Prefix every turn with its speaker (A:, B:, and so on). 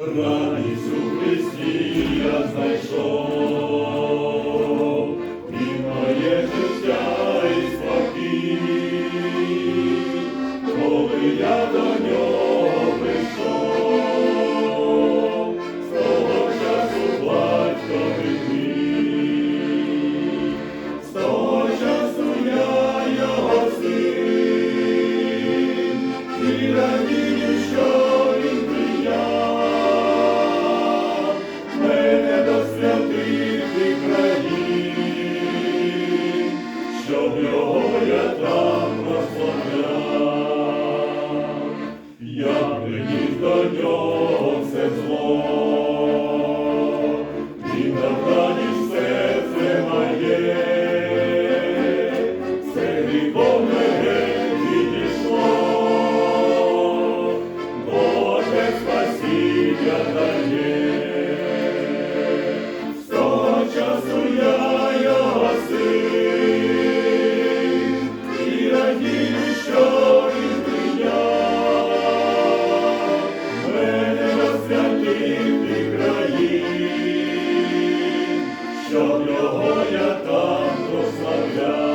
A: Радість у Христі знайшов, і моє життя і коли я до нього прийшов, з часу батько мій, з того часу я його і радію, щоб його я там прославляв. Я там прославляє.